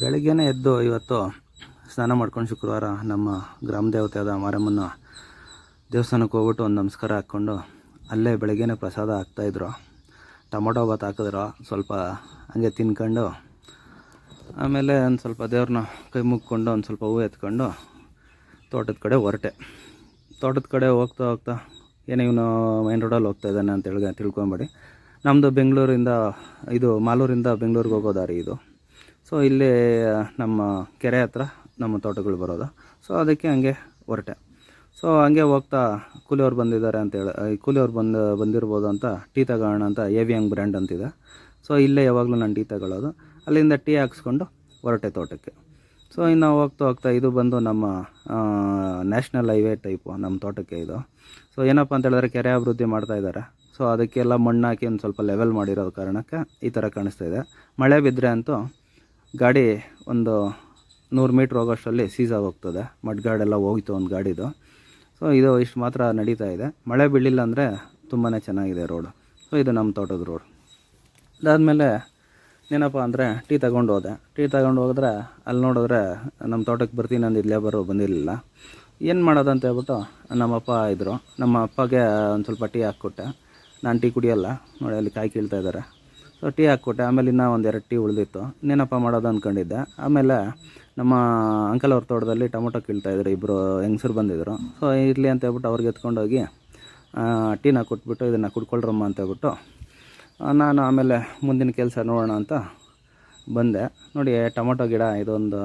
ಬೆಳಗ್ಗೆನೇ ಎದ್ದು ಇವತ್ತು ಸ್ನಾನ ಮಾಡ್ಕೊಂಡು ಶುಕ್ರವಾರ ನಮ್ಮ ಗ್ರಾಮ ದೇವತೆಯಾದ ಮಾರಮ್ಮನ ದೇವಸ್ಥಾನಕ್ಕೆ ಹೋಗ್ಬಿಟ್ಟು ಒಂದು ನಮಸ್ಕಾರ ಹಾಕ್ಕೊಂಡು ಅಲ್ಲೇ ಬೆಳಗ್ಗೆನೇ ಪ್ರಸಾದ ಹಾಕ್ತಾಯಿದ್ರು ಟೊಮೊಟೊ ಬಾತ್ ಹಾಕಿದ್ರು. ಸ್ವಲ್ಪ ಹಂಗೆ ತಿನ್ಕೊಂಡು ಆಮೇಲೆ ಒಂದು ಸ್ವಲ್ಪ ದೇವ್ರನ್ನ ಕೈ ಮುಗ್ಕೊಂಡು ಒಂದು ಸ್ವಲ್ಪ ಹೂವು ಎತ್ಕೊಂಡು ತೋಟದ ಕಡೆ ಹೊರಟೆ. ತೋಟದ ಕಡೆ ಹೋಗ್ತಾ ಹೋಗ್ತಾ ಏನೋ ಇವನು ಮೈನ್ ರೋಡಲ್ಲಿ ಹೋಗ್ತಾ ಇದ್ದಾನೆ ಅಂತ ತಿಳ್ಕೊಬೇಡಿ. ನಮ್ಮದು ಬೆಂಗಳೂರಿಂದ, ಇದು ಮಾಲೂರಿಂದ ಬೆಂಗಳೂರಿಗೆ ಹೋಗೋ ದಾರಿ ಇದು. ಸೊ ಇಲ್ಲಿ ನಮ್ಮ ಕೆರೆ ಹತ್ರ ನಮ್ಮ ತೋಟಗಳು ಬರೋದು. ಸೊ ಅದಕ್ಕೆ ಹಂಗೆ ಹೊರಟೆ. ಸೊ ಹಂಗೆ ಹೋಗ್ತಾ ಕೂಲಿಯವ್ರು ಬಂದಿದ್ದಾರೆ ಅಂತೇಳಿ ಈ ಕೂಲಿಯವ್ರು ಬಂದು, ಬಂದಿರ್ಬೋದು ಅಂತ ಟೀ ತಗೋಣ ಅಂತ ಎ ವಿ ಹಂಗ್ ಬ್ರ್ಯಾಂಡ್ ಅಂತಿದೆ. ಸೊ ಇಲ್ಲೇ ಯಾವಾಗಲೂ ನಾನು ಟೀ ತಗೊಳ್ಳೋದು. ಅಲ್ಲಿಂದ ಟೀ ಹಾಕ್ಸ್ಕೊಂಡು ಹೊರಟೆ ತೋಟಕ್ಕೆ. ಸೊ ಇನ್ನು ಹೋಗ್ತಾ ಹೋಗ್ತಾ ಇದು ಬಂದು ನಮ್ಮ ನ್ಯಾಷನಲ್ ಹೈವೇ ಟೈಪು ನಮ್ಮ ತೋಟಕ್ಕೆ ಇದು. ಸೊ ಏನಪ್ಪ ಅಂತ ಹೇಳಿದ್ರೆ ಕೆರೆ ಅಭಿವೃದ್ಧಿ ಮಾಡ್ತಾ ಇದ್ದಾರೆ. ಸೊ ಅದಕ್ಕೆಲ್ಲ ಮಣ್ಣು ಹಾಕಿ ಒಂದು ಸ್ವಲ್ಪ ಲೆವೆಲ್ ಮಾಡಿರೋ ಕಾರಣಕ್ಕೆ ಈ ಥರ ಕಾಣಿಸ್ತಾ ಇದೆ. ಮಳೆ ಬಿದ್ದರೆ ಅಂತೂ ಗಾಡಿ ಒಂದು ನೂರು ಮೀಟ್ರ್ ಹೋಗೋಷ್ಟರಲ್ಲಿ ಸೀಸ್ ಹೋಗ್ತದೆ ಮಡ್ಗಾಡೆಲ್ಲ ಹೋಗಿತ್ತು ಒಂದು ಗಾಡಿದು. ಸೊ ಇದು ಇಷ್ಟು ಮಾತ್ರ ನಡೀತಾ ಇದೆ. ಮಳೆ ಬೀಳಿಲ್ಲ ಅಂದರೆ ತುಂಬಾ ಚೆನ್ನಾಗಿದೆ ರೋಡು ಸೊ ಇದು ನಮ್ಮ ತೋಟದ ರೋಡ್ ಅದಾದಮೇಲೆ ಏನಪ್ಪ ಅಂದರೆ ಟೀ ತಗೊಂಡು ಹೋದೆ. ಟೀ ತಗೊಂಡು ಹೋದ್ರೆ ಅಲ್ಲಿ ನೋಡಿದ್ರೆ ನಮ್ಮ ತೋಟಕ್ಕೆ ಬರ್ತೀನಿ ಅಂದಿದ್ಲೇ ಬರೋ ಬಂದಿರಲಿಲ್ಲ. ಏನು ಮಾಡೋದು ಅಂತ ಹೇಳ್ಬಿಟ್ಟು ನಮ್ಮಪ್ಪ ಇದ್ದರು ನಮ್ಮ ಅಪ್ಪಗೆ ಒಂದು ಸ್ವಲ್ಪ ಟೀ ಹಾಕ್ಕೊಟ್ಟೆ. ನಾನು ಟೀ ಕುಡಿಯಲ್ಲ. ನೋಡಿ ಅಲ್ಲಿ ಕಾಯಿ ಕೀಳ್ತಾ ಇದ್ದಾರೆ. ಸೊ ಟೀ ಹಾಕ್ಕೊಟ್ಟೆ. ಆಮೇಲೆ ಇನ್ನೂ ಒಂದು ಎರಡು ಟೀ ಉಳಿದಿತ್ತು. ಇನ್ನೇನಪ್ಪ ಮಾಡೋದು ಅಂದ್ಕೊಂಡಿದ್ದೆ ಆಮೇಲೆ ನಮ್ಮ ಅಂಕಲ್ ಅವ್ರ ತೋಟದಲ್ಲಿ ಟೊಮೊಟೊ ಕೀಳ್ತಾಯಿದ್ರು ಇಬ್ಬರು ಹೆಂಗಸರು ಬಂದಿದ್ದರು ಸೊ ಇರಲಿ ಅಂತ ಹೇಳ್ಬಿಟ್ಟು ಅವ್ರಿಗೆ ಎತ್ಕೊಂಡೋಗಿ ಟೀನ ಕೊಟ್ಬಿಟ್ಟು ಇದನ್ನು ಕುಡ್ಕೊಳ್ರಮ್ಮ ಅಂತ ಹೇಳ್ಬಿಟ್ಟು ನಾನು ಆಮೇಲೆ ಮುಂದಿನ ಕೆಲಸ ನೋಡೋಣ ಅಂತ ಬಂದೆ. ನೋಡಿ, ಟೊಮೊಟೊ ಗಿಡ ಇದೊಂದು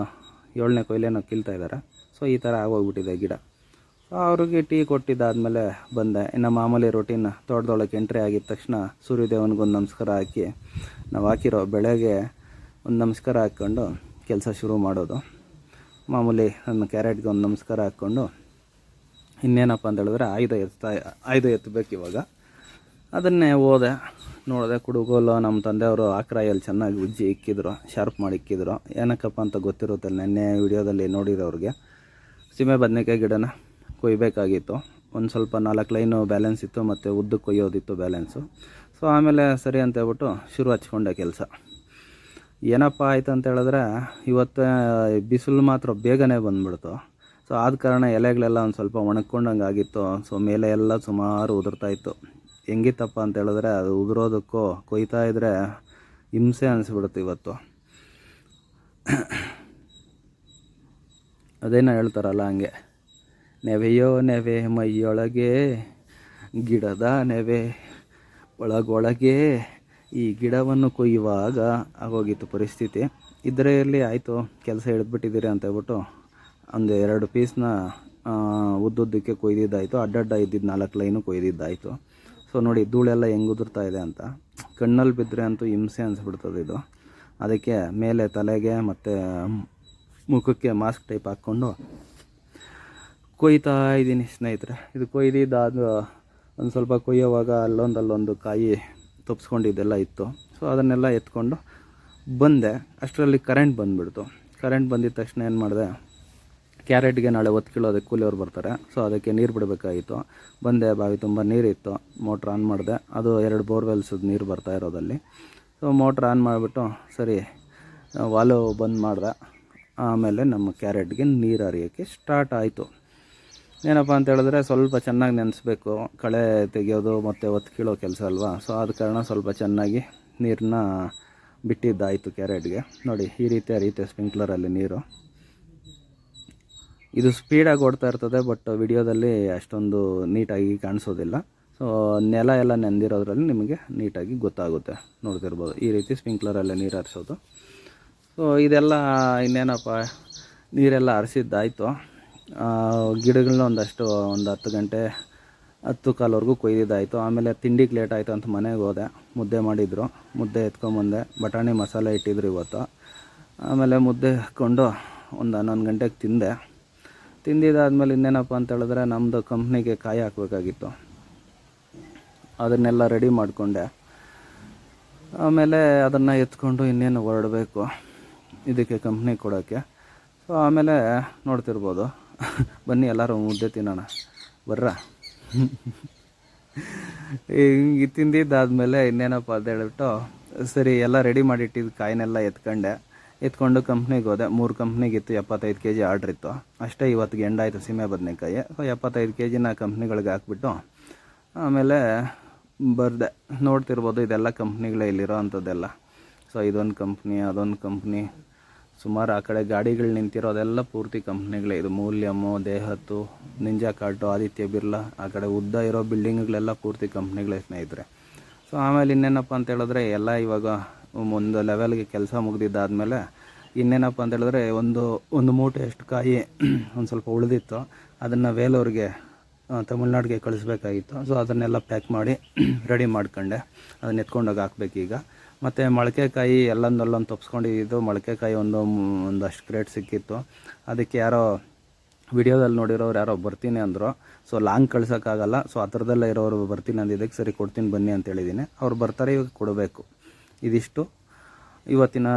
ಏಳನೇ ಕೊಯ್ಲೇನೋ ಕೀಳ್ತಾ ಇದ್ದಾರೆ. ಸೊ ಈ ಥರ ಆಗೋಗ್ಬಿಟ್ಟಿದೆ ಗಿಡ. ಸೊ ಅವ್ರಿಗೆ ಟೀ ಕೊಟ್ಟಿದ್ದಾದಮೇಲೆ ಬಂದೆ. ಇನ್ನು ಮಾಮೂಲಿ ರೊಟೀನ್ ತೋಟದೊಳಗೆ ಎಂಟ್ರಿ ಆಗಿದ ತಕ್ಷಣ ಸೂರ್ಯದೇವನಿಗೊಂದು ನಮಸ್ಕಾರ ಹಾಕಿ, ನಾವು ಹಾಕಿರೋ ಬೆಳೆಗೆ ಒಂದು ನಮಸ್ಕಾರ ಹಾಕ್ಕೊಂಡು ಕೆಲಸ ಶುರು ಮಾಡೋದು. ಮಾಮೂಲಿ ನನ್ನ ಕ್ಯಾರೆಟ್ಗೆ ಒಂದು ನಮಸ್ಕಾರ ಹಾಕ್ಕೊಂಡು, ಇನ್ನೇನಪ್ಪ ಅಂತ ಹೇಳಿದ್ರೆ ಆಯುಧ ಎತ್ತಾ, ಆಯುಧ ಎತ್ತಬೇಕು ಇವಾಗ. ಅದನ್ನೇ ಹೋದೆ ನೋಡಿದೆ ಕುಡುಗೋಲು ನಮ್ಮ ತಂದೆಯವರು ಆಕ್ರಾಯಲ್ಲಿ ಚೆನ್ನಾಗಿ ಉಜ್ಜಿ ಇಕ್ಕಿದ್ರು ಶಾರ್ಪ್ ಮಾಡಿ ಇಕ್ಕಿದ್ರು. ಏನಕ್ಕಪ್ಪ ಅಂತ ಗೊತ್ತಿರುತ್ತೆ ನೆನ್ನೆ ವಿಡಿಯೋದಲ್ಲಿ ನೋಡಿರೋರಿಗೆ. ಸೀಮೆ ಬದನೆಕಾಯಿ ಗಿಡನ ಕೊಯ್ಬೇಕಾಗಿತ್ತು. ಒಂದು ಸ್ವಲ್ಪ ನಾಲ್ಕು ಲೈನು ಬ್ಯಾಲೆನ್ಸ್ ಇತ್ತು, ಮತ್ತು ಉದ್ದು ಕೊಯ್ಯೋದಿತ್ತು ಬ್ಯಾಲೆನ್ಸು ಸೊ ಆಮೇಲೆ ಸರಿ ಅಂತ ಹೇಳ್ಬಿಟ್ಟು ಶುರು ಹಚ್ಕೊಂಡೆ ಕೆಲಸ. ಏನಪ್ಪ ಆಯ್ತು ಅಂತ ಹೇಳಿದ್ರೆ, ಇವತ್ತು ಬಿಸಿಲು ಮಾತ್ರ ಬೇಗನೆ ಬಂದ್ಬಿಡ್ತು. ಸೊ ಆದ ಕಾರಣ ಎಲೆಗಳೆಲ್ಲ ಒಂದು ಸ್ವಲ್ಪ ಒಣಕೊಂಡಂಗೆ ಆಗಿತ್ತು. ಸೊ ಮೇಲೆ ಎಲ್ಲ ಸುಮಾರು ಉದುರ್ತಾ ಇತ್ತು. ಹೆಂಗಿತ್ತಪ್ಪ ಅಂತ ಹೇಳಿದ್ರೆ, ಅದು ಉದುರೋದಕ್ಕೂ ಕೊಯ್ತಾ ಇದ್ದರೆ ಹಿಂಸೆ ಅನಿಸ್ಬಿಡುತ್ತೆ ಇವತ್ತು. ಅದೇನೋ ಹೇಳ್ತಾರಲ್ಲ ಹಂಗೆ. ನೆವೆಯೋ ನೆವೆ ಮೈಯೊಳಗೆ, ಗಿಡದ ನೆವೆ ಒಳಗೊಳಗೆ. ಈ ಗಿಡವನ್ನು ಕೊಯ್ಯುವಾಗ, ಆಗೋಗಿತ್ತು ಪರಿಸ್ಥಿತಿ. ಇದರಲ್ಲಿ ಆಯಿತು, ಕೆಲಸ ಹಿಡಿದ್ಬಿಟ್ಟಿದ್ದೀರಿ ಅಂತ ಹೇಳ್ಬಿಟ್ಟು ಒಂದು ಎರಡು ಪೀಸ್ನ ಉದ್ದುದ್ದಕ್ಕೆ ಕೊಯ್ದಿದ್ದಾಯಿತು. ಅಡ್ಡಡ್ಡ ಇದ್ದಿದ್ದು ನಾಲ್ಕು ಲೈನು ಕೊಯ್ದಿದ್ದಾಯಿತು. ಸೊ ನೋಡಿ, ಧೂಳೆಲ್ಲ ಹೆಂಗೆ ಉದುರ್ತಾ ಇದೆ ಅಂತ. ಕಣ್ಣಲ್ಲಿ ಬಿದ್ದರೆ ಅಂತೂ ಹಿಂಸೆ ಅನಿಸ್ಬಿಡ್ತದೆ ಇದು. ಅದಕ್ಕೆ ಮೇಲೆ ತಲೆಗೆ ಮತ್ತು ಮುಖಕ್ಕೆ ಮಾಸ್ಕ್ ಟೈಪ್ ಹಾಕ್ಕೊಂಡು ಕೊಯ್ತಾ ಇದ್ದೀನಿ ಸ್ನೇಹಿತರೆ. ಇದು ಕೊಯ್ದಿದ್ದಾದ ಒಂದು ಸ್ವಲ್ಪ ಕೊಯ್ಯೋವಾಗ ಅಲ್ಲೊಂದು ಅಲ್ಲೊಂದು ಕಾಯಿ ತುಪ್ಸ್ಕೊಂಡಿದ್ದೆಲ್ಲ ಇತ್ತು. ಸೊ ಅದನ್ನೆಲ್ಲ ಎತ್ಕೊಂಡು ಬಂದೆ. ಅಷ್ಟರಲ್ಲಿ ಕರೆಂಟ್ ಬಂದುಬಿಡ್ತು. ಕರೆಂಟ್ ಬಂದಿದ ತಕ್ಷಣ ಏನು ಮಾಡಿದೆ ಕ್ಯಾರೆಟ್ಗೆ ನಾಳೆ ಒತ್ತು ಅದಕ್ಕೆ ಕೂಲಿಯವ್ರು ಬರ್ತಾರೆ. ಸೊ ಅದಕ್ಕೆ ನೀರು ಬಿಡಬೇಕಾಗಿತ್ತು. ಬಂದೆ, ಬಾವಿ ತುಂಬ ನೀರಿತ್ತು. ಮೋಟ್ರ್ ಆನ್ ಮಾಡಿದೆ. ಅದು ಎರಡು ಬೋರ್ವೆಲ್ಸದ ನೀರು ಬರ್ತಾ ಇರೋದಲ್ಲಿ. ಸೊ ಮೋಟ್ರ್ ಆನ್ ಮಾಡಿಬಿಟ್ಟು ಸರಿ, ವಾಲು ಬಂದ್ ಮಾಡಿದೆ. ಆಮೇಲೆ ನಮ್ಮ ಕ್ಯಾರೆಟ್ಗೆ ನೀರು ಹರಿಯೋಕ್ಕೆ ಸ್ಟಾರ್ಟ್ ಆಯಿತು. ಏನಪ್ಪ ಅಂತ ಹೇಳಿದ್ರೆ ಸ್ವಲ್ಪ ಚೆನ್ನಾಗಿ ನೆನೆಸ್ಬೇಕು. ಕಳೆ ತೆಗೆಯೋದು ಮತ್ತು ಕೀಳೋ ಕೆಲಸ ಅಲ್ವಾ? ಸೊ ಆದ ಕಾರಣ ಸ್ವಲ್ಪ ಚೆನ್ನಾಗಿ ನೀರನ್ನ ಬಿಟ್ಟಿದ್ದಾಯಿತು ಕ್ಯಾರೆಟ್ಗೆ. ನೋಡಿ, ಈ ರೀತಿ ಹರಿಯುತ್ತೆ ಸ್ಪ್ರಿಂಕ್ಲರಲ್ಲಿ ನೀರು. ಇದು ಸ್ಪೀಡಾಗಿ ಓಡ್ತಾ ಇರ್ತದೆ ಬಟ್ ವಿಡಿಯೋದಲ್ಲಿ ಅಷ್ಟೊಂದು ನೀಟಾಗಿ ಕಾಣಿಸೋದಿಲ್ಲ. ಸೊ ನೆಲ ಎಲ್ಲ ನೆಂದಿರೋದ್ರಲ್ಲಿ ನಿಮಗೆ ನೀಟಾಗಿ ಗೊತ್ತಾಗುತ್ತೆ. ನೋಡ್ತಿರ್ಬೋದು, ಈ ರೀತಿ ಸ್ಪ್ರಿಂಕ್ಲರಲ್ಲೇ ನೀರು ಹರಿಸೋದು. ಸೊ ಇದೆಲ್ಲ ಇನ್ನೇನಪ್ಪ, ನೀರೆಲ್ಲ ಹರಿಸಿದ್ದಾಯಿತು. ಗಿಡಗಳನ್ನ ಒಂದಷ್ಟು, ಒಂದು ಹತ್ತು ಗಂಟೆ ಹತ್ತು ಕಾಲವರೆಗೂ ಕೊಯ್ದಿದ್ದಾಯಿತು. ಆಮೇಲೆ ತಿಂಡಿಗೆ ಲೇಟ್ ಆಯಿತು ಅಂತ ಮನೆಗೆ ಹೋದೆ. ಮುದ್ದೆ ಮಾಡಿದರು. ಮುದ್ದೆ ಎತ್ಕೊಂಬಂದೆ. ಬಟಾಣಿ ಮಸಾಲೆ ಇಟ್ಟಿದ್ರು ಇವತ್ತು. ಆಮೇಲೆ ಮುದ್ದೆ ಹಾಕ್ಕೊಂಡು ಒಂದು ಹನ್ನೊಂದು ಗಂಟೆಗೆ ತಿಂದೆ. ತಿಂದಿದ್ದಾದ್ಮೇಲೆ ಇನ್ನೇನಪ್ಪ ಅಂತ ಹೇಳಿದ್ರೆ ನಮ್ಮದು ಕಂಪ್ನಿಗೆ ಕಾಯಿ ಹಾಕಬೇಕಾಗಿತ್ತು. ಅದನ್ನೆಲ್ಲ ರೆಡಿ ಮಾಡಿಕೊಂಡೆ. ಆಮೇಲೆ ಅದನ್ನು ಎತ್ಕೊಂಡು ಇನ್ನೇನು ಹೊರಡಬೇಕು. ಇದಕ್ಕೆ ಕಂಪ್ನಿ ಕೊಡೋಕ್ಕೆ ಸೊ ಆಮೇಲೆ ನೋಡ್ತಿರ್ಬೋದು. ಬನ್ನಿ, ಎಲ್ಲರೂ ಮುದ್ದೆ ತಿನ್ನೋಣ. ಬರ್ರ? ಹಿಂಗೆ ತಿಂದಿದ್ದಾದಮೇಲೆ ಇನ್ನೇನಪ್ಪ ಅಂತ ಹೇಳ್ಬಿಟ್ಟು, ಸರಿ, ಎಲ್ಲ ರೆಡಿ ಮಾಡಿಟ್ಟಿದ್ದು ಕಾಯಿನೆಲ್ಲ ಎತ್ಕೊಂಡೆ. ಎತ್ಕೊಂಡು ಕಂಪ್ನಿಗೆ ಹೋದೆ. ಮೂರು ಕಂಪ್ನಿಗಿತ್ತು ಎಪ್ಪತ್ತೈದು ಕೆ ಜಿ ಆರ್ಡ್ರ್ ಇತ್ತು. ಅಷ್ಟೇ ಇವತ್ತಿಗೆ ಎಂಡಾಯಿತು ಸೀಮೆ ಬದನೆಕಾಯಿ. ಸೊ, ಎಪ್ಪತ್ತೈದು ಕೆ ಜಿನ ಕಂಪ್ನಿಗಳಿಗೆ ಹಾಕ್ಬಿಟ್ಟು, ಆಮೇಲೆ ಬರ್ದೆ. ನೋಡ್ತಿರ್ಬೋದು, ಇದೆಲ್ಲ ಕಂಪ್ನಿಗಳೇ ಇಲ್ಲಿರೋ ಅಂಥದ್ದೆಲ್ಲ. ಸೊ, ಇದೊಂದು ಕಂಪ್ನಿ ಅದೊಂದು ಕಂಪ್ನಿ ಸುಮಾರು ಆ ಕಡೆ ಗಾಡಿಗಳು ನಿಂತಿರೋ, ಅದೆಲ್ಲ ಪೂರ್ತಿ ಕಂಪ್ನಿಗಳೇ. ಇದು ಮೂಲ್ಯಮು ದೇಹತ್ತು ನಿಂಜಾ ಕಾಟು ಆದಿತ್ಯ ಬಿರ್ಲಾ, ಆ ಕಡೆ ಉದ್ದ ಇರೋ ಬಿಲ್ಡಿಂಗ್ಗಳೆಲ್ಲ ಪೂರ್ತಿ ಕಂಪ್ನಿಗಳೇ ಸ್ನೇಹಿತರೆ. ಸೊ ಆಮೇಲೆ ಇನ್ನೇನಪ್ಪ ಅಂತ ಹೇಳಿದ್ರೆ, ಎಲ್ಲ ಇವಾಗ ಒಂದು ಲೆವೆಲ್ಗೆ ಕೆಲಸ ಮುಗ್ದಿದ್ದಾದಮೇಲೆ ಇನ್ನೇನಪ್ಪ ಅಂತ ಹೇಳಿದ್ರೆ, ಒಂದು ಒಂದು ಮೂಟೆ ಎಷ್ಟು ಕಾಯಿ ಒಂದು ಸ್ವಲ್ಪ ಉಳಿದಿತ್ತು. ಅದನ್ನು ವೇಲೂರಿಗೆ ತಮಿಳ್ನಾಡಿಗೆ ಕಳಿಸ್ಬೇಕಾಗಿತ್ತು. ಸೊ ಅದನ್ನೆಲ್ಲ ಪ್ಯಾಕ್ ಮಾಡಿ ರೆಡಿ ಮಾಡ್ಕೊಂಡೆ. ಅದನ್ನ ಎತ್ಕೊಂಡೋಗಿ ಹಾಕ್ಬೇಕೀಗ. ಮತ್ತು ಮೊಳಕೆಕಾಯಿ ಎಲ್ಲೊಂದಲ್ಲೊಂದು ತಪ್ಸ್ಕೊಂಡಿದ್ದು ಮೊಳಕೆಕಾಯಿ ಒಂದು ಒಂದಷ್ಟು ಕ್ರೇಟ್ ಸಿಕ್ಕಿತ್ತು. ಅದಕ್ಕೆ ಯಾರೋ ವಿಡಿಯೋದಲ್ಲಿ ನೋಡಿರೋರು ಯಾರೋ ಬರ್ತೀನಿ ಅಂದರು. So long ಕಳ್ಸೋಕ್ಕಾಗಲ್ಲ. ಸೊ ಆ ಥರದಲ್ಲೇ ಇರೋರು ಬರ್ತೀನಿ ಅಂದಿದ್ದಕ್ಕೆ ಸರಿ ಕೊಡ್ತೀನಿ ಬನ್ನಿ ಅಂತ ಹೇಳಿದ್ದೀನಿ. ಅವ್ರು ಬರ್ತಾರೆ, ಇವಾಗ ಕೊಡಬೇಕು. ಇದಿಷ್ಟು. ಇವತ್ತಿನ